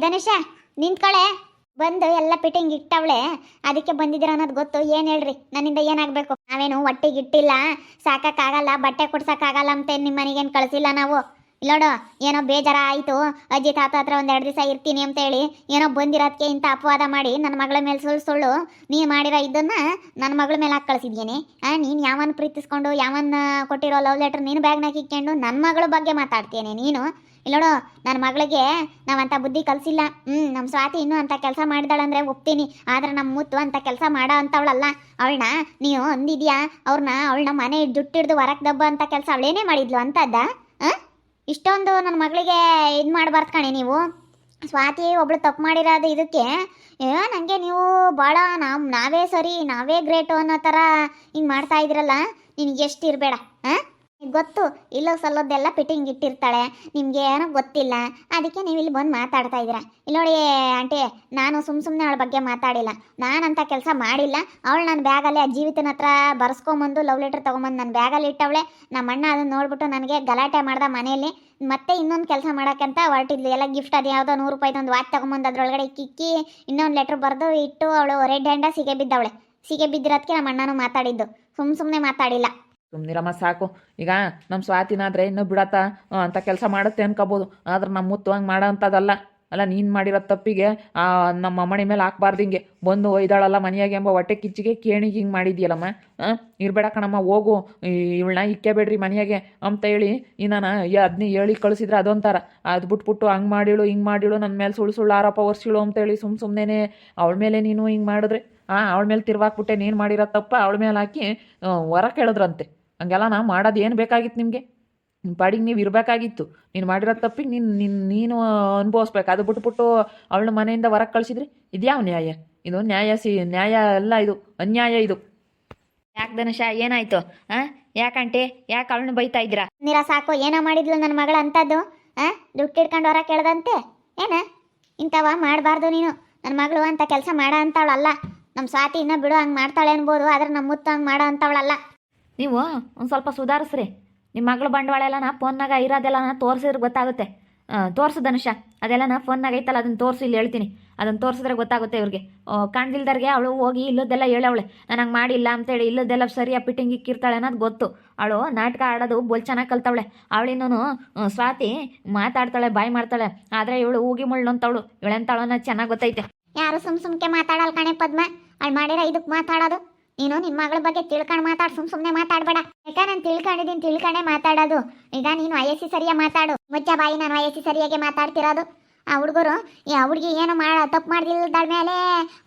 ಧನುಷ ನಿಂತ್ಕೊಳೆ ಬಂದು ಎಲ್ಲ ಫಿಟ್ಟಿಂಗ್ ಇಟ್ಟವಳೆ. ಅದಕ್ಕೆ ಬಂದಿದ್ದೀರ ಅನ್ನೋದು ಗೊತ್ತು. ಏನು ಹೇಳ್ರಿ? ನನ್ನಿಂದ ಏನಾಗಬೇಕು? ನಾವೇನು ಹೊಟ್ಟೆಗೆ ಇಟ್ಟಿಲ್ಲ. ಸಾಕಕ್ಕಾಗಲ್ಲ. ಬಟ್ಟೆ ಕೊಡ್ಸಕ್ಕಾಗಲ್ಲ ಅಂತ ನಿಮ್ಮ ಮನೆಗೇನು ಕಳಿಸಿಲ್ಲ ನಾವು? ಇಲ್ಲೋಡು, ಏನೋ ಬೇಜಾರ ಆಯಿತು ಅಜ್ಜಿ, ತಾತ ಹತ್ರ ಒಂದು ಎರಡು ದಿವಸ ಇರ್ತೀನಿ ಅಂತ ಹೇಳಿ ಏನೋ ಬಂದಿರೋದಕ್ಕೆ ಇಂಥ ಅಪವಾದ ಮಾಡಿ ನನ್ನ ಮಗಳ ಮೇಲೆ ಸುಳ್ಳು ಸುಳ್ಳು ನೀನು ಮಾಡಿರೋ ಇದನ್ನ ನನ್ನ ಮಗಳ ಮೇಲೆ ಹಾಕಿ ಕಳಿಸಿದ್ಯೇನೆ? ಆ, ನೀನು ಯಾವನ್ನ ಪ್ರೀತಿಸ್ಕೊಂಡು, ಯಾವನ್ನ ಕೊಟ್ಟಿರೋ ಲವ್ ಲೆಟರ್ ನೀನು ಬ್ಯಾಗ್ನಾಗ ಇಕ್ಕೊಂಡು ನನ್ನ ಮಗಳ ಬಗ್ಗೆ ಮಾತಾಡ್ತೇನೆ ನೀನು? ಇಲ್ಲೋಡು ನನ್ನ ಮಗಳಿಗೆ ನಾವಂತ ಬುದ್ಧಿ ಕಲಿಸಿಲ್ಲ. ಹ್ಞೂ ನಮ್ಮ ಸ್ವಾತಿ ಇನ್ನೂ ಅಂತ ಕೆಲಸ ಮಾಡಿದಾಳಂದ್ರೆ ಒಪ್ತೀನಿ. ಆದ್ರೆ ನಮ್ಮ ಮುತ್ತು ಅಂತ ಕೆಲಸ ಮಾಡೋ ಅಂತವಳಲ್ಲ. ಅವಳನ್ನ ನೀವು ಅಂದಿದ್ಯಾ? ಅವ್ರನ್ನ ಅವಳನ್ನ ಮನೆ ಜುಟ್ಟಿಡ್ದು ಹೊರಕ್ಕೆ ದಬ್ಬ ಅಂತ ಕೆಲಸ ಅವಳೇನೇ ಮಾಡಿದ್ಲು ಅಂತದ್ದ? ಆ? ಇಷ್ಟೊಂದು ನನ್ನ ಮಗಳಿಗೆ ಇದು ಮಾಡಬಾರ್ದು ಕಣೆ ನೀವು. ಸ್ವಾತಿ ಒಬ್ಳು ತಪ್ಪು ಮಾಡಿರೋದು ಇದಕ್ಕೆ, ಏ ನನಗೆ ನೀವು ಭಾಳ ನಾವು ನಾವೇ ಸರಿ, ನಾವೇ ಗ್ರೇಟು ಅನ್ನೋ ಥರ ಹಿಂಗೆ ಮಾಡ್ತಾ ಇದ್ರಲ್ಲ, ನಿನಗೆ ಎಷ್ಟು ಇರಬೇಡ, ಹಾಂ? ಗೊತ್ತು, ಇಲ್ಲೋ ಸಲ್ಲೋದೆಲ್ಲ ಫಿಟ್ಟಿಂಗ್ ಇಟ್ಟಿರ್ತಾಳೆ, ನಿಮ್ಗೆ ಏನೋ ಗೊತ್ತಿಲ್ಲ, ಅದಕ್ಕೆ ನೀವು ಇಲ್ಲಿ ಬಂದು ಮಾತಾಡ್ತಾ ಇದ್ದೀರಾ. ಇಲ್ಲಿ ನೋಡಿ, ಆಂಟಿ, ನಾನು ಸುಮ್ ಸುಮ್ಮನೆ ಅವಳ ಬಗ್ಗೆ ಮಾತಾಡಿಲ್ಲ. ನಾನಂತ ಕೆಲಸ ಮಾಡಿಲ್ಲ, ಅವಳು ನನ್ನ ಬ್ಯಾಗಲ್ಲಿ ಆ ಜೀವಿತನ ಹತ್ರ ಬರ್ಸ್ಕೊಂಬಂದು ಲವ್ ಲೆಟರ್ ತೊಗೊಂಬಂದು ನನ್ನ ಬ್ಯಾಗಲ್ಲಿ ಇಟ್ಟವಳೆ. ನಮ್ಮ ಅಣ್ಣ ಅದನ್ನ ನೋಡ್ಬಿಟ್ಟು ನನಗೆ ಗಲಾಟೆ ಮಾಡ್ದ ಮನೆಯಲ್ಲಿ. ಮತ್ತೆ ಇನ್ನೊಂದು ಕೆಲಸ ಮಾಡೋಕ್ಕಂತ ಹೊರಟಿದ್ಲು. ಎಲ್ಲ ಗಿಫ್ಟ್ ಅದು ಯಾವುದೋ ನೂರು ರೂಪಾಯಿದೊಂದು ವಾಚ್ ತೊಗೊಂಬಂದು ಅದರೊಳಗಡೆ ಕಿಕ್ಕಿ ಇನ್ನೊಂದು ಲೆಟ್ರ್ ಬರೆದು ಇಟ್ಟು ಅವಳು ರೆಡ್ ಹ್ಯಾಂಡ ಸಿಗೆ ಬಿದ್ದವಳೆ. ಸಿಗೆ ಬಿದ್ದಿರೋದಕ್ಕೆ ನಮ್ಮ ಅಣ್ಣನೂ ಮಾತಾಡಿದ್ದು. ಸುಮ್ಮ ಸುಮ್ಮನೆ ಮಾತಾಡಿಲ್ಲ. ಸುಮ್ಮನಿರಮ್ಮ ಸಾಕು. ಈಗ ನಮ್ಮ ಸ್ವಾತಿನಾದ್ರೆ ಇನ್ನೂ ಬಿಡತ್ತ ಅಂತ ಕೆಲಸ ಮಾಡುತ್ತೆ ಅನ್ಕೋಬೋದು. ಆದ್ರೆ ನಮ್ಮ ಮುತ್ತು ಹಂಗೆ ಮಾಡೋ ಅಲ್ಲ, ನೀನು ಮಾಡಿರೋ ತಪ್ಪಿಗೆ, ಆ, ನಮ್ಮ ಅಮ್ಮಣಿ ಮೇಲೆ ಹಾಕ್ಬಾರ್ದು ಹಿಂಗೆ. ಬಂದು ಒಯ್ದಾಳಲ್ಲ ಮನೆಯಾಗೆ ಎಂಬ ಹೊಟ್ಟೆ ಕಿಚ್ಚಿಗೆ ಕೇಣಿಗೆ ಹಿಂಗೆ ಮಾಡಿದ್ಯಲ್ಲಮ್ಮ. ಇರ್ಬೇಡ ಕಣಮ್ಮ, ಹೋಗು. ಇವಳನ್ನ ಇಕ್ಕೆ ಬೇಡ್ರಿ ಮನೆಯಾಗೆ ಅಂತ ಹೇಳಿ ನಾನು ಅದನ್ನ ಹೇಳಿ ಕಳಿಸಿದ್ರೆ ಅದೊಂಥರ. ಅದು ಬಿಟ್ಬಿಟ್ಟು ಹಂಗೆ ಮಾಡಿಳು, ಹಿಂಗೆ ಮಾಡಿಳು ನನ್ನ ಮೇಲೆ ಸುಳ್ಳು ಸುಳ್ಳು ಆರೋಪ ಒರ್ಸಿಳು ಅಂತೇಳಿ ಸುಮ್ಮ ಸುಮ್ಮನೆ ಅವಳ ಮೇಲೆ ನೀನು ಹಿಂಗೆ ಮಾಡಿದ್ರೆ ಹಾಂ ಅವಳ ಮೇಲೆ ತಿರ್ವಾಕ್ಬಿಟ್ಟೆ ನೀನು ಮಾಡಿರೋ ತಪ್ಪ ಅವಳ ಮೇಲೆ ಹಾಕಿ ವರ ಹೊರ ಕೇಳಿದ್ರಂತೆ. ಹಂಗೆಲ್ಲ ನಾ ಮಾಡೋದು ಏನು ಬೇಕಾಗಿತ್ತು ನಿಮಗೆ? ನಿಮ್ಮ ಪಾಡಿಗೆ ನೀವು ಇರಬೇಕಾಗಿತ್ತು. ನೀನು ಮಾಡಿರೋ ತಪ್ಪಿಗೆ ನೀನು ನಿನ್ನ ನೀನು ಅನುಭವಿಸ್ಬೇಕು. ಅದು ಬಿಟ್ಬಿಟ್ಟು ಅವಳ ಮನೆಯಿಂದ ಹೊರಗೆ ಕಳಿಸಿದ್ರಿ? ಇದ್ಯಾವ ನ್ಯಾಯ? ಇದು ನ್ಯಾಯ ಸಿ ನ್ಯಾಯ ಅಲ್ಲ ಇದು ಅನ್ಯಾಯ ಇದು. ಯಾಕೆ ಧನುಷ ಏನಾಯ್ತು? ಆ? ಯಾಕಂಟಿ ಯಾಕೆ ಅವಳನ್ನ ಬೈತಾ ಇದ್ದೀರಾ? ನೀರ ಸಾಕು ಏನೋ ಮಾಡಿದ್ಲು ನನ್ನ ಮಗಳ ಅಂತದ್ದು. ಆ? ದುಡ್ಡು ಇಟ್ಕೊಂಡು ಹೊರ ಕೇಳ್ದಂತೆ. ಏನ? ಇಂಥವ ಮಾಡಬಾರ್ದು ನೀನು. ನನ್ನ ಮಗಳು ಅಂತ ಕೆಲಸ ಮಾಡೋ ಅಂಥವಳಲ್ಲ ನಮ್ಮ ಸ್ವಾತಿ ಇನ್ನೂ ಬಿಡು ಹಂಗೆ ಮಾಡ್ತಾಳೆ ಅನ್ಬೋದು ಆದ್ರೆ ನಮ್ಮ ಮುತ್ತ ಹಂಗೆ ಮಾಡೋ ಅಂಥವಳಲ್ಲ ನೀವು ಒಂದು ಸ್ವಲ್ಪ ಸುಧಾರಿಸ್ರಿ. ನಿಮ್ಮ ಮಗಳು ಬಂಡವಾಳ ಎಲ್ಲನ ಫೋನ್ನಾಗ ಇರೋದೆಲ್ಲನ ತೋರಿಸಿದ್ರೆ ಗೊತ್ತಾಗುತ್ತೆ. ತೋರಿಸು ಧನುಷ. ಅದೆಲ್ಲನ ಫೋನ್ನಾಗ ಐತಲ್ಲ ಅದನ್ನು ತೋರಿಸಿ ಇಲ್ಲಿ ಹೇಳ್ತೀನಿ. ಅದನ್ನು ತೋರಿಸಿದ್ರೆ ಗೊತ್ತಾಗುತ್ತೆ ಇವ್ರಿಗೆ. ಕಾಣ್ದಿಲ್ದರ್ಗೆ ಅವಳು ಹೋಗಿ ಇಲ್ಲದೆಲ್ಲ ಹೇಳವಳೆ. ನಾನು ಹಂಗೆ ಮಾಡಿಲ್ಲ ಅಂತೇಳಿ ಇಲ್ಲದೆಲ್ಲ ಸರಿಯಾಗಿ ಪಿಟ್ಟಿಂಗ್ ಇಕ್ಕಿರ್ತಾಳೆ ಅನ್ನೋದು ಗೊತ್ತು. ಅವಳು ನಾಟಕ ಆಡೋದು ಬೋಲ್ ಚೆನ್ನಾಗಿ ಕಲ್ತವಳೆ. ಅವಳಿನ್ನೂ ಸ್ವಾತಿ ಮಾತಾಡ್ತಾಳೆ ಬಾಯಿ ಮಾಡ್ತಾಳೆ. ಆದರೆ ಇವಳು ಊಗಿ ಮುಳ್ಳು ಅಂತವಳು ಇವಳೆಂತಾಳು ಅನ್ನೋದು ಚೆನ್ನಾಗಿ ಗೊತ್ತೈತೆ. ಯಾರು ಸುಮ್ ಸುಮ್ಕೆ ಮಾತಾಡಲ್ಲ ಕಣೆ ಪದ್ಮ? ಅವ್ಳು ಮಾಡಿರ ಇದಕ್ಕೆ ಮಾತಾಡೋದು. ನೀನು ನಿನ್ನ ಮಗಳ ಬಗ್ಗೆ ತಿಳ್ಕೊಂಡು ಮಾತಾಡ್, ಸುಮ್ ಸುಮ್ಮನೆ ಮಾತಾಡಬೇಡ. ಯಾಕ ನಾನು ತಿಳ್ಕೊಂಡಿದ್ದೀನಿ, ತಿಳ್ಕೊಂಡೆ ಮಾತಾಡೋದು. ಈಗ ನೀನು ವಯಸ್ಸಿ ಸರಿಯಾಗಿ ಮಾತಾಡು. ಮುಚ್ಚ ಬಾಯಿ, ನಾನು ವಯಸ್ಸಿ ಸರಿಯಾಗಿ ಮಾತಾಡ್ತಿರೋದು. ಆ ಹುಡುಗರು, ಈ ಹುಡುಗಿ ಏನು ಮಾಡ ತಪ್ಪು ಮಾಡ್ದಿಲ್ದಳ ಮೇಲೆ?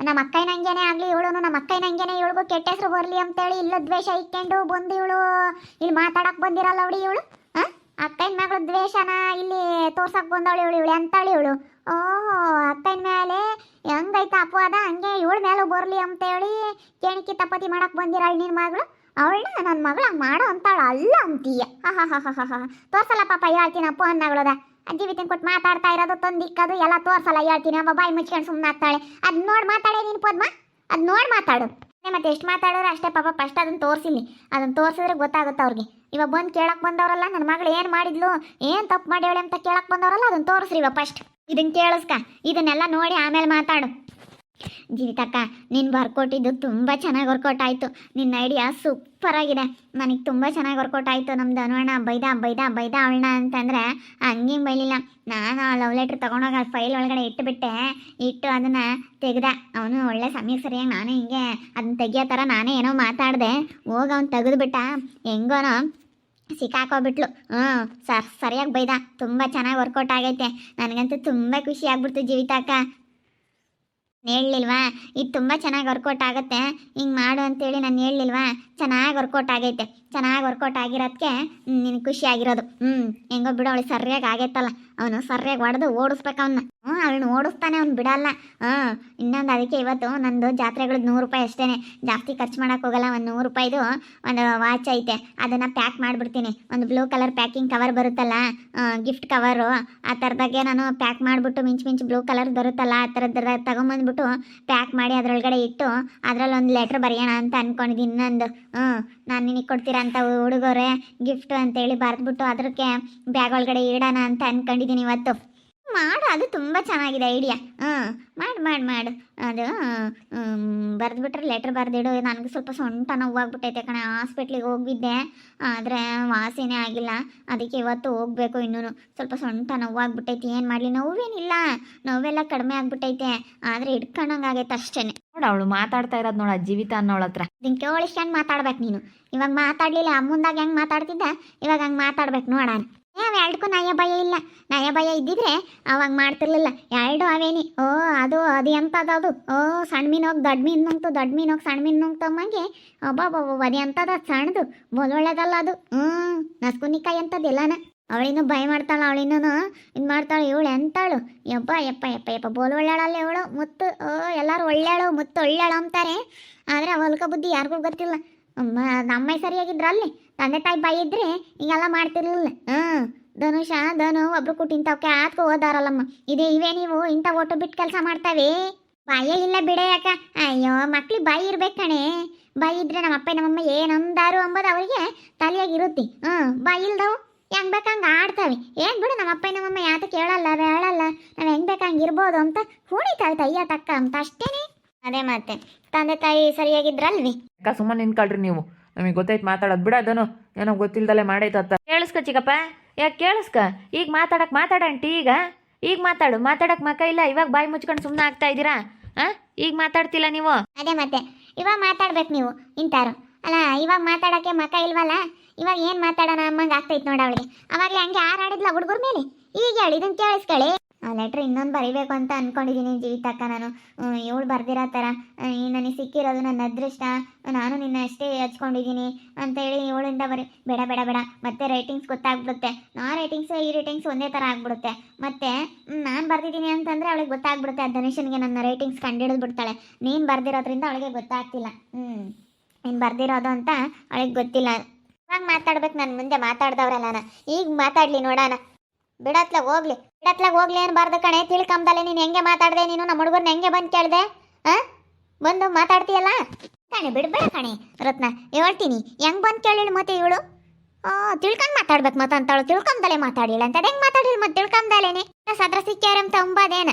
ನಮ್ಮ ಅಕ್ಕಯ್ಯನಂಗೆನೇ ಆಗಲಿ ಇವಳು, ನಮ್ಮ ಅಕ್ಕಯ್ಯನಂಗೆನೇ ಇವಳಿಗೂ ಕೆಟ್ಟ ಹೆಸರು ಬರಲಿ ಅಂತೇಳಿ ಇಲ್ಲ ದ್ವೇಷ ಇಟ್ಕೊಂಡು ಬಂದು ಇವಳು. ಇಲ್ಲಿ ಮಾತಾಡಕ್ಕೆ ಬಂದಿರಲ್ಲ ಅವಳಿ ಇವಳು? ಹಾಂ ಅಕ್ಕನ ಮಗಳ ದ್ವೇಷನ ಇಲ್ಲಿ ತೋರ್ಸಕ್ಕೆ ಬಂದವಳು ಇವಳು ಇವಳು ಎಂತವಳು ಇವಳು? ಓಹೋ ಅಕ್ಕನ ಮೇಲೆ ಹೆಂಗೈತ ಅಪವಾದ ಹಂಗೆ ಇವಳ ಮೇಲೂ ಬರಲಿ ಅಂತೇಳಿ ಕೇಣಿಕೆ ತಪ್ಪತಿ ಮಾಡಕ್ ಬಂದಿರಾಳ ನಿನ್ನ ಮಗಳು. ಅವಳನ್ನ ನನ್ನ ಮಗಳು ಹಂಗೆ ಮಾಡೋ ಅಂತಾಳ ಅಲ್ಲ ಅಂತೀಯ. ಹಾ ಹಾ ಹಾ ಹಾ ತೋರ್ಸಲ್ಲ ಪಾಪ ಹೇಳ್ತೀನಿ ಅಪ್ಪ ಅನ್ನಗಳದ ಜೀವಿತನ್ ಕೊಟ್ಟು ಮಾತಾಡ್ತಾ ಇರೋದು ತಂದಿಕ್ಕದು, ಎಲ್ಲ ತೋರ್ಸಲ್ಲ ಹೇಳ್ತೀನಿ. ಅಮ್ಮ ಬಾಯಿ ಮುಚ್ಕೊಂಡು ಸುಮ್ಮನೆ ಆಗ್ತಾಳೆ ಅದ್ ನೋಡಿ ಮಾತಾಡೇ ನೀನು ಪದ್ಮ. ಅದ್ ನೋಡಿ ಮಾತಾಡು. ಮತ್ತೆ ಎಷ್ಟು ಮಾತಾಡೋರು ಅಷ್ಟೇ ಪಾಪ ಫಸ್ಟ್ ಅದನ್ನು ತೋರಿಸಿಲಿ ಅದನ್ನ ತೋರಿಸಿದ್ರೆ ಗೊತ್ತಾಗುತ್ತೆ ಅವ್ರಿಗೆ. ಇವಾಗ ಬಂದು ಕೇಳಕ್ ಬಂದವರಲ್ಲ ನನ್ನ ಮಗಳು ಏನು ಮಾಡಿದ್ಲು, ಏನು ತಪ್ಪು ಮಾಡ್ಯಾಳೆ ಅಂತ ಕೇಳಕ್ ಬಂದವರಲ್ಲ ಅದನ್ನ ತೋರಿಸ್ರಿ ಇವಾಗ ಫಸ್ಟ್ ಇದನ್ನ ಕೇಳಿಸ್ಕ, ಇದನ್ನೆಲ್ಲ ನೋಡಿ ಆಮೇಲೆ ಮಾತಾಡು. ಜೀವಿತಕ್ಕ ನೀನು ಬರ್ಕೊಟ್ಟಿದ್ದು ತುಂಬ ಚೆನ್ನಾಗಿ ವರ್ಕೌಟ್ ಆಯಿತು. ನಿನ್ನ ಐಡಿಯಾ ಸೂಪರ್ ಆಗಿದೆ. ನನಗೆ ತುಂಬ ಚೆನ್ನಾಗಿ ವರ್ಕೌಟ್ ಆಯಿತು. ನಮ್ದು ಅನುವಣ ಬೈದ ಬೈದ ಬೈದ ಅವಳಣ ಅಂತಂದರೆ ಹಂಗೆ ಬೈಲಿಲ್ಲ. ನಾನು ಆ ಲವ್ ಲೆಟ್ರ್ ತೊಗೊಂಡೋಗಿ ಆ ಫೈಲ್ ಒಳಗಡೆ ಇಟ್ಟುಬಿಟ್ಟೆ ಇಟ್ಟು ಅದನ್ನು ತೆಗೆದೆ. ಅವನು ಒಳ್ಳೆ ಸಮಯಕ್ಕೆ ಸರಿಯಾಗಿ ನಾನೇ ಹಿಂಗೆ ಅದನ್ನ ತೆಗಿಯೋ ಥರ ನಾನೇ ಏನೋ ಮಾತಾಡಿದೆ. ಹೋಗಿ ಅವ್ನು ತೆಗೆದುಬಿಟ್ಟ. ಹೆಂಗೋನೋ ಸಿಕ್ಕಾಕೋಬಿಟ್ಲು. ಹ್ಞೂ, ಸರ್, ಸರಿಯಾಗಿ ಬೈದ. ತುಂಬ ಚೆನ್ನಾಗಿ ವರ್ಕೌಟ್ ಆಗೈತೆ. ನನಗಂತೂ ತುಂಬ ಖುಷಿ ಆಗ್ಬಿಡ್ತು ಜೀವಿತಾಕ ಹೇಳಲಿಲ್ವಾ? ಇದು ತುಂಬ ಚೆನ್ನಾಗಿ ವರ್ಕೌಟ್ ಆಗುತ್ತೆ. ಹಿಂಗೆ ಮಾಡು ಅಂತೇಳಿ ನಾನು ಹೇಳಲಿಲ್ವಾ? ಚೆನ್ನಾಗಿ ವರ್ಕೌಟ್ ಆಗೈತೆ. ಚೆನ್ನಾಗಿ ವರ್ಕೌಟ್ ಆಗಿರೋದಕ್ಕೆ ನಿನಗೆ ಖುಷಿ ಆಗಿರೋದು. ಹ್ಞೂ ಹೆಂಗೋ ಬಿಡು ಅವಳಿಗೆ ಸರಿಯಾಗಿ ಆಗೈತಲ್ಲ. ಅವನು ಸರಿಯಾಗಿ ಹೊಡೆದು ಓಡಿಸ್ಬೇಕು ಅವನ್ನ ಹ್ಞೂ ಅವಳನ್ನ ಓಡಿಸ್ತಾನೆ, ಅವ್ನು ಬಿಡಲ್ಲ. ಹಾಂ ಇನ್ನೊಂದು ಅದಕ್ಕೆ ಇವತ್ತು ನಂದು ಜಾತ್ರೆಗಳಿಗೆ ನೂರು ರೂಪಾಯಿ ಅಷ್ಟೇ ಜಾಸ್ತಿ ಖರ್ಚು ಮಾಡೋಕೆ ಹೋಗಲ್ಲ, ಒಂದು ನೂರು ರೂಪಾಯಿದು ಒಂದು ವಾಚ್ ಐತೆ. ಅದನ್ನು ಪ್ಯಾಕ್ ಮಾಡಿಬಿಡ್ತೀನಿ. ಒಂದು ಬ್ಲೂ ಕಲರ್ ಪ್ಯಾಕಿಂಗ್ ಕವರ್ ಬರುತ್ತಲ್ಲ ಗಿಫ್ಟ್ ಕವರು ಆ ಥರದಾಗೆ ನಾನು ಪ್ಯಾಕ್ ಮಾಡಿಬಿಟ್ಟು ಮಿಂಚು ಮಿಂಚು ಬ್ಲೂ ಕಲರ್ ಬರುತ್ತಲ್ಲ ಆ ಥರದ್ರ ತಗೊಂಬಂದ್ಬಿಟ್ಟು ಪ್ಯಾಕ್ ಮಾಡಿ ಅದರೊಳಗಡೆ ಇಟ್ಟು ಅದರಲ್ಲಿ ಒಂದು ಲೆಟ್ರ್ ಬರೆಯೋಣ ಅಂತ ಅಂದ್ಕೊಂಡಿದ್ದೀನಿ ಇನ್ನೊಂದು ಹ್ಞೂ ನಾನು ನಿನಗೆ ಕೊಡ್ತೀರಂತ ಹುಡುಗರೇ ಗಿಫ್ಟ್ ಅಂತೇಳಿ ಬರೆದ್ಬಿಟ್ಟು ಅದಕ್ಕೆ ಬ್ಯಾಗ್ ಒಳಗಡೆ ಇಡೋಣ ಅಂತ ಅಂದ್ಕೊಂಡಿದ್ದೀನಿ ಇವತ್ತು. ಮಾಡು ಅದು ತುಂಬ ಚೆನ್ನಾಗಿದೆ ಐಡಿಯಾ ಹಾಂ ಮಾಡು ಮಾಡು ಮಾಡು. ಅದು ಬರೆದ್ಬಿಟ್ರೆ ಲೆಟ್ರ್ ಬರೆದಿಡು. ನನಗೆ ಸ್ವಲ್ಪ ಸೊಂಟ ನೋವಾಗ್ಬಿಟ್ಟೈತೆ ಕಣೆ ಹಾಸ್ಪಿಟ್ಲಿಗೆ ಹೋಗಿದ್ದೆ. ಆದರೆ ವಾಸಿನೇ ಆಗಿಲ್ಲ. ಅದಕ್ಕೆ ಇವತ್ತು ಹೋಗ್ಬೇಕು ಇನ್ನೂ ಸ್ವಲ್ಪ ಸೊಂಟ ನೋವಾಗ್ಬಿಟ್ಟೈತೆ. ಏನು ಮಾಡಲಿ? ನೋವೇನಿಲ್ಲ. ನೋವೆಲ್ಲ ಕಡಿಮೆ ಆಗ್ಬಿಟ್ಟೈತೆ. ಆದರೆ ಆಗೈತೆ ಅಷ್ಟೇ. ನೋಡು ಅವಳು ಮಾತಾಡ್ತಾ ಇರೋದು ನೋಡ ಜೀವಿತ ಅನ್ನೋಳ ಹತ್ರ. ಅದನ್ನ ಕೇಳಿಸ್ಕೊಂಡು ಮಾತಾಡ್ಬೇಕು ನೀನು? ಇವಾಗ ಮಾತಾಡಲಿಲ್ಲ ಅಮ್ಮಂದಾಗ ಹೆಂಗೆ ಮಾತಾಡ್ತಿದ್ದೆ? ಇವಾಗ ಹಂಗೆ ಮಾತಾಡ್ಬೇಕು ನೋಡೋಣ. ಯಾವ ಎರಡಕ್ಕೂ ನಯ ಭಯ ಇಲ್ಲ. ನಯ ಭಯ ಇದ್ದಿದ್ರೆ ಅವಾಗ ಮಾಡ್ತಿರ್ಲಿಲ್ಲ. ಎರಡು ಅವೇನಿ, ಓ ಅದು ಅದು ಎಂಥದ್ದು ಅದು, ಓ ಸಣ್ಣ ಮೀನು ಹೋಗಿ ದೊಡ್ಡ ಮೀನು ನುಂಗ್ತು, ದೊಡ್ಡ ಮೀನು ಹೋಗಿ ಸಣ್ಣ ಮೀನು ನುಂಗ್ತಮ್ಮಂಗೆ ಒಬ್ಬ ಅದು ಎಂಥದ್ದು ಅದು ಸಣ್ಣದು ಒಳ್ಳೇದಲ್ಲ ಅದು, ಹ್ಞೂ, ನಸ್ಕುನಿಕಾಯಿ ಎಂಥದ್ದಿಲ್ಲನ ಅವಳಿನ್ನೂ ಭಯ ಮಾಡ್ತಾಳ ಅವಳಿನ್ನೂ ಇದು ಮಾಡ್ತಾಳೆ, ಇವಳು ಎಂತಾಳು? ಯಪ್ಪ ಯಪ್ಪ ಯಪ್ಪ ಯಪ್ಪ, ಬೋಲ್ ಒಳ್ಳೆಳಲ್ಲ ಇವಳು, ಮುತ್ತು, ಓ, ಎಲ್ಲರೂ ಒಳ್ಳೇಳು, ಮುತ್ತು ಒಳ್ಳೇಳು ಅಂತಾರೆ. ಆದರೆ ಹೊಲ್ಕ ಬುದ್ಧಿ ಯಾರಿಗೂ ಗೊತ್ತಿಲ್ಲ. ಅಮ್ಮ, ನಮ್ಮ ಸರಿಯಾಗಿದ್ರಲ್ಲಿ ತಂದೆ ತಾಯಿ ಬಾಯಿ ಇದ್ರೆ ಹಿಂಗೆಲ್ಲ ಮಾಡ್ತಿರ್ಲಿಲ್ಲ. ಹ್ಞೂ ಧನುಷ, ಧನು ಒಬ್ರು ಕೊಟ್ಟು ಇಂಥವಕ್ಕೆ ಆತ್ಕೊ ಹೋದಾರಲ್ಲಮ್ಮ. ಇದೇ ಇವೇ ನೀವು, ಇಂಥ ಓಟು ಬಿಟ್ಟು ಕೆಲಸ ಮಾಡ್ತಾವೆ? ಬಾಯೇ ಇಲ್ಲ ಬಿಡೆ ಯಾಕ? ಅಯ್ಯೋ, ಮಕ್ಳಿಗೆ ಬಾಯಿ ಇರ್ಬೇಕು ಕಣೆ. ಬಾಯಿ ಇದ್ರೆ ನಮ್ಮ ಅಪ್ಪ ನಮ್ಮಮ್ಮ ಏನಂದಾರು ಅಂಬೋದು ಅವರಿಗೆ ತಲೆಯಾಗಿರುತ್ತೆ. ಹ್ಞೂ ಬಾಯಿ ಇಲ್ದವು ಹೆಂಗ್ ಬೇಕಂಗೆ ಆಡ್ತಾವೆ. ಏನ್ ಬಿಡು, ನಮ್ಮ ಅಪ್ಪ ನಮ್ಮಮ್ಮ ಯಾತ ಕೇಳಲ್ಲ, ಬೇಳಲ್ಲ. ನಾವು ಹೆಂಗ್ ಬೇಕಂಗೆ ಇರ್ಬೋದು ಅಂತ ಕುಣಿತಾವೆ ತಯ್ಯ ತಕ್ಕ ಅಂತ ಅಷ್ಟೇನೆ. ಅದೇ ಮತ್ತೆ. ತಂದೆ ತಾಯಿ ಸರಿಯಾಗಿದ್ರಲ್ವಿ? ಅಕ್ಕ ಸುಮ್ಮನೆ ನಿಂತ್ಕೊಳ್ರಿ ನೀವು. ನಮಗೆ ಗೊತ್ತಾಯ್ತು ಮಾತಾಡೋದು. ಅದನ್ನು. ಏನೋ ಗೊತ್ತಿಲ್ದಲೆ ಮಾಡೈತತ್ತ ಕೇಳಿಸ್ಕ ಚಿಕ್ಕಪ್ಪ. ಯಾಕೆ ಕೇಳಿಸ್ಕ? ಈಗ ಮಾತಾಡಕ್ ಮಾತಾಡಂಟಿ ಈಗ. ಈಗ ಮಾತಾಡು. ಮಾತಾಡಕ್ ಮಕ ಇಲ್ಲ. ಇವಾಗ ಬಾಯಿ ಮುಚ್ಕೊಂಡು ಸುಮ್ಮನೆ ಆಗ್ತಾ ಇದ್ದೀರಾ? ಆ? ಈಗ ಮಾತಾಡ್ತಿಲ್ಲ ನೀವು? ಅದೇ ಮತ್ತೆ. ಇವಾಗ ಮಾತಾಡ್ಬೇಕು ನೀವು ಇಂತಾರು. ಅಲ್ಲ ಇವಾಗ ಮಾತಾಡಕ್ಕೆ ಮಕ ಇಲ್ವಲ್ಲ? ಇವಾಗ ಏನ್ ಮಾತಾಡೋಣ ಅಮ್ಮಂಗೆ ಆಗ್ತೈತೆ ನೋಡ ಅವಳಿಗೆ. ಅವಾಗಲೇ ಹಂಗೆ ಆರಾಡಿದ್ಲ ಹುಡುಗರ ಮೇಲೆ? ಈಗ ಹೇಳಿ ಇದನ್ನ ಕೇಳಿಸ್ಕೊಳ್ಳಿ ಆ ಲೆಟ್ರ್ ಇನ್ನೊಂದು ಬರಿಬೇಕು ಅಂತ ಅನ್ಕೊಂಡಿದ್ದೀನಿ ಜೀವಿತಕ್ಕ ನಾನು. ಇವಳು ಬರ್ದಿರೋ ಥರ ನನಗೆ ಸಿಕ್ಕಿರೋದು ನನ್ನ ಅದೃಷ್ಟ. ನಾನು ನಿನ್ನ ಅಷ್ಟೇ ಹಚ್ಕೊಂಡಿದ್ದೀನಿ ಅಂತ ಹೇಳಿ ಇವಳಿಂದ ಬರಿ ಬೇಡ ಬೇಡ ಬೇಡ. ಮತ್ತೆ ರೈಟಿಂಗ್ಸ್ ಗೊತ್ತಾಗ್ಬಿಡುತ್ತೆ. ನಾ ರೈಟಿಂಗ್ಸ್ ಈ ರೈಟಿಂಗ್ಸ್ ಒಂದೇ ಥರ ಆಗ್ಬಿಡುತ್ತೆ. ಮತ್ತೆ ನಾನು ಬರ್ದಿದ್ದೀನಿ ಅಂತಂದರೆ ಅವಳಿಗೆ ಗೊತ್ತಾಗ್ಬಿಡುತ್ತೆ. ಆ ಧನುಷನ್ಗೆ ನನ್ನ ರೈಟಿಂಗ್ಸ್ ಕಂಡು ಬಿಡ್ತಾಳೆ. ನೀನು ಬರ್ದಿರೋದ್ರಿಂದ ಅವಳಿಗೆ ಗೊತ್ತಾಗ್ತಿಲ್ಲ. ಹ್ಞೂ ನೀನು ಬರ್ದಿರೋದು ಅಂತ ಅವಳಿಗೆ ಗೊತ್ತಿಲ್ಲ. ಇವಾಗ ಮಾತಾಡ್ಬೇಕು ನಾನು ಮುಂದೆ ಮಾತಾಡ್ದವ್ರಲ್ಲ ಈಗ ಮಾತಾಡಲಿ ನೋಡೋಣ. ಬಿಡತ್ಲ, ಹೋಗ್ಲಿ. ಬಿಡತ್ಲಾಗ ಹೋಗ್ಲಿ ಅನ್ಬಾರ್ದು ಕಣೆ? ತಿಳ್ಕೊಂಬದಲೆ ನೀನು ಹೆಂಗೆ ಮಾತಾಡ್ದೆ? ನೀನು ನಮ್ಮ ಹುಡುಗರ್ನ ಹೆಂಗೆ ಬಂದು ಕೇಳ್ದೆ? ಆ? ಬಂದು ಮಾತಾಡ್ತೀಯಲ್ಲ? ಕಣೆ, ಬಿಡ್ಬೇಡ ಕಣೆ, ರತ್ನ. ಹೇಳ್ತೀನಿ ಹೆಂಗ್ ಬಂದು ಕೇಳಿಳು ಮತ್ತೆ ಇವಳು? ತಿಳ್ಕೊಂಡ್ ಮಾತಾಡ್ಬೇಕು ಮತ್ತೆ ಅಂತಾಳು. ತಿಳ್ಕೊಂಬದಲೆ ಮಾತಾಡಿಲ್ಲ ಅಂತ. ಹೆಂಗ್ ಮಾತಾಡಿಲ್ಲ ಮತ್ತೆ ತಿಳ್ಕೊಂಬದಲೇನೆ ಸದ್ರ ಸಿಕ್ಕ್ಯಾರೆ ಅಂತ ಅಂಬಾದೇನ.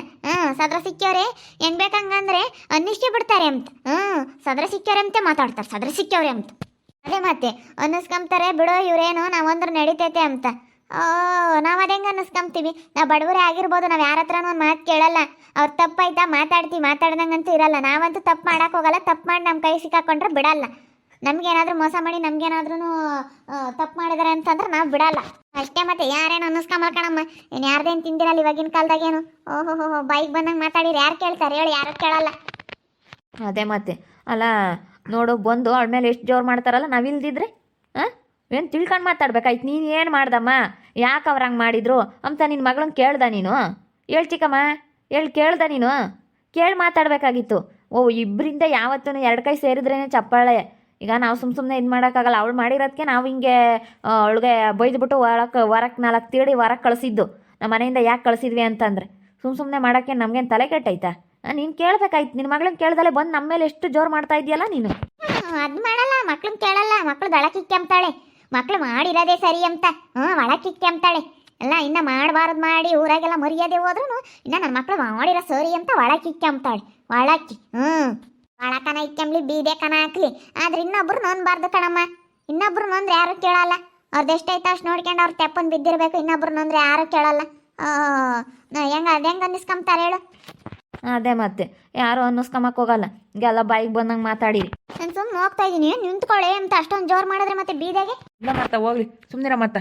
ಸದ್ರ ಸಿಕ್ಕ್ಯಾರೆ ಹೆಂಗ್ ಬೇಕಂಗಂದ್ರೆ ಅನ್ನಿಸ್ಕೆ ಬಿಡ್ತಾರೆ ಅಂತ. ಹ್ಮ್ ಸದ್ರ ಸಿಕ್ಕ್ಯಾರೆ ಅಂತ ಮಾತಾಡ್ತಾರೆ. ಸದ್ರ ಸಿಕ್ಕ್ಯವ್ರೆ ಅಂತ. ಅದೇ ಮತ್ತೆ ಅನ್ನಿಸ್ಕೊಂತಾರೆ ಬಿಡೋ ಇವ್ರೇನು ನಾವಂದ್ರೆ ನಡೀತೈತೆ ಅಂತ. ಓ, ನಾವು ಅದೇಂಗೆ ಹೆಂಗೆ ಅನ್ನಿಸ್ಕೊಂತೀವಿ? ನಾವು ಬಡವರೇ ಆಗಿರ್ಬೋದು, ನಾವು ಯಾರ ಹತ್ರನೂ ಒಂದು ಮಾತು ಕೇಳಲ್ಲ. ಅವ್ರು ತಪ್ಪಾಯ್ತಾ ಮಾತಾಡ್ತೀವಿ ಮಾತಾಡ್ದಂಗಂತೂ ಇರಲ್ಲ. ನಾವಂತೂ ತಪ್ಪು ಮಾಡೋಕ್ಕೋಗಲ್ಲ ಹೋಗಲ್ಲ, ತಪ್ಪು ಮಾಡಿ ನಮ್ಮ ಕೈ ಸಿಕ್ಕಾಕೊಂಡ್ರೆ ಬಿಡಲ್ಲ. ನಮಗೇನಾದರೂ ಮೋಸ ಮಾಡಿ ನಮಗೇನಾದ್ರೂ ತಪ್ಪು ಮಾಡಿದಾರೆ ಅಂತಂದ್ರೆ ನಾವು ಬಿಡಲ್ಲ. ಅಷ್ಟೇ ಮತ್ತೆ ಯಾರೇನು ಅನ್ನಿಸ್ಕೊಂಬರ್ಕಣಮ್ಮ ಏನು ಯಾರ್ದೇನು ತಿಂದಿರಲ್ಲ ಇವಾಗಿನ ಕಾಲದಾಗೇನು ಓಹೋ ಹೋ ಬೈಕ್ ಬಂದಂಗೆ ಮಾತಾಡಿರಿ ಯಾರು ಕೇಳ್ತಾರೆ? ಹೇಳಿ, ಯಾರು ಕೇಳಲ್ಲ. ಅದೇ ಮತ್ತೆ. ಅಲ್ಲ, ನೋಡು, ಬಂದು ಅವಳ ಮೇಲೆ ಎಷ್ಟು ಜೋರು ಮಾಡ್ತಾರಲ್ಲ ನಾವಿಲ್ದಿದ್ರೆ ಹಾಂ ಏನು ತಿಳ್ಕೊಂಡು ಮಾತಾಡ್ಬೇಕಾಯ್ತು? ನೀನು ಏನು ಮಾಡ್ದಮ್ಮ? ಯಾಕೆ ಅವ್ರು ಹಂಗೆ ಮಾಡಿದ್ರು? ಅಂತ ನಿನ್ನ ಮಗಳನ್ನ ಕೇಳ್ದ ನೀನು? ಹೇಳ್ ಚಿಕ್ಕಮ್ಮ, ಹೇಳಿ ಕೇಳ್ದ ನೀನು? ಕೇಳಿ ಮಾತಾಡಬೇಕಾಗಿತ್ತು. ಓ ಇಬ್ಬರಿಂದ ಯಾವತ್ತೂ ಎರಡು ಕೈ ಸೇರಿದ್ರೇ ಚಪ್ಪಾಳೆ. ಈಗ ನಾವು ಸುಮ್ಮ ಸುಮ್ಮನೆ ಇದು ಮಾಡೋಕ್ಕಾಗಲ್ಲ. ಅವಳು ಮಾಡಿರೋದಕ್ಕೆ ನಾವು ಹಿಂಗೆ ಅವಳಿಗೆ ಬೈದ್ಬಿಟ್ಟು ಹೊರಕ್ಕೆ ಹೊರಕ್ಕೆ ನಾಲ್ಕು ತೀಡಿ ಹೊರಕ್ಕೆ ಕಳಿಸಿದ್ದು. ನಮ್ಮ ಮನೆಯಿಂದ ಯಾಕೆ ಕಳಿಸಿದ್ವಿ ಅಂತಂದ್ರೆ. ಸುಮ್ಮ ಸುಮ್ಮನೆ ಮಾಡೋಕ್ಕೆ ನಮಗೇನು ತಲೆ ಕೆಟ್ಟೈತಾ? ನೀನು ಕೇಳಬೇಕಾಯ್ತು. ನಿನ್ನ ಮಗಳನ್ನ ಕೇಳ್ದಲೆ ಬಂದು ನಮ್ಮ ಮೇಲೆ ಎಷ್ಟು ಜೋರು ಮಾಡ್ತಾ ಇದೆಯಲ್ಲ ನೀನು? ಅದು ಮಾಡಲ್ಲ. ಮಕ್ಳನ್ನ ಕೇಳಲ್ಲ. ಮಕ್ಳು ದಳಕಿಕ್ಕೆಂಬ್ತಾಳೆ ಮಕ್ಳು ಮಾಡಿರೋದೇ ಸರಿ ಅಂತ. ಹ್ಞೂ ಅಂತಾಳೆ. ಎಲ್ಲ ಇನ್ನ ಮಾಡಬಾರ್ದು ಮಾಡಿ ಊರಾಗೆಲ್ಲ ಮರ್ಯಾದೆ ಹೋದ್ರೂ ಇನ್ನ ನನ್ನ ಮಕ್ಳು ಮಾಡಿರೋ ಸರಿ ಅಂತ ಒಳಕಿಕ್ಕೆಂಬ್ತಾಳೆ ಒಳಕ್ಕಿ ಹ್ಞೂ ಒಳಕನ ಇಕ್ಕಂಬ್ಲಿ ಬೀದೆ ಕನ ಹಾಕ್ಲಿ. ಆದ್ರೆ ಇನ್ನೊಬ್ರು ನೊಂದ್ಬಾರ್ದು ಕಣಮ್ಮ. ಇನ್ನೊಬ್ರು ನೊಂದ್ರೆ ಯಾರು ಕೇಳಲ್ಲ. ಅವ್ರದ್ದು ಎಷ್ಟೈತೆ ಅಷ್ಟು ನೋಡ್ಕೊಂಡು ಅವ್ರು ತೆಪ್ಪನ್ ಬಿದ್ದಿರ್ಬೇಕು. ಇನ್ನೊಬ್ರು ನೊಂದ್ರೆ ಯಾರು ಕೇಳಲ್ಲ. ಹೆಂಗ, ಅದು ಹೆಂಗೆ ಅನ್ನಿಸ್ಕೊಂತಾರೆ ಹೇಳು. ಅದೇ ಮತ್ತೆ. ಯಾರು ಅನ್ನಿಸ್ಕೊಂಬಕ್ ಹೋಗಲ್ಲ. ಎಲ್ಲ ಬಾಯಿಗೆ ಬಂದಂಗೆ ಮಾತಾಡಿ ನಾನು ಸುಮ್ಮನೆ ಹೋಗ್ತಾ ಇದೀನಿ. ನಿಂತ್ಕೊಳ್ಳಿ ಅಂತ ಅಷ್ಟೊಂದು ಜೋರು ಮಾಡಿದ್ರೆ ಮತ್ತೆ ಬೀದಿಗೆ ಇಲ್ಲ ಮತ್ತೆ ಹೋಗ್ಲಿ. ಸುಮ್ಮನಿರ ಮತ್ತ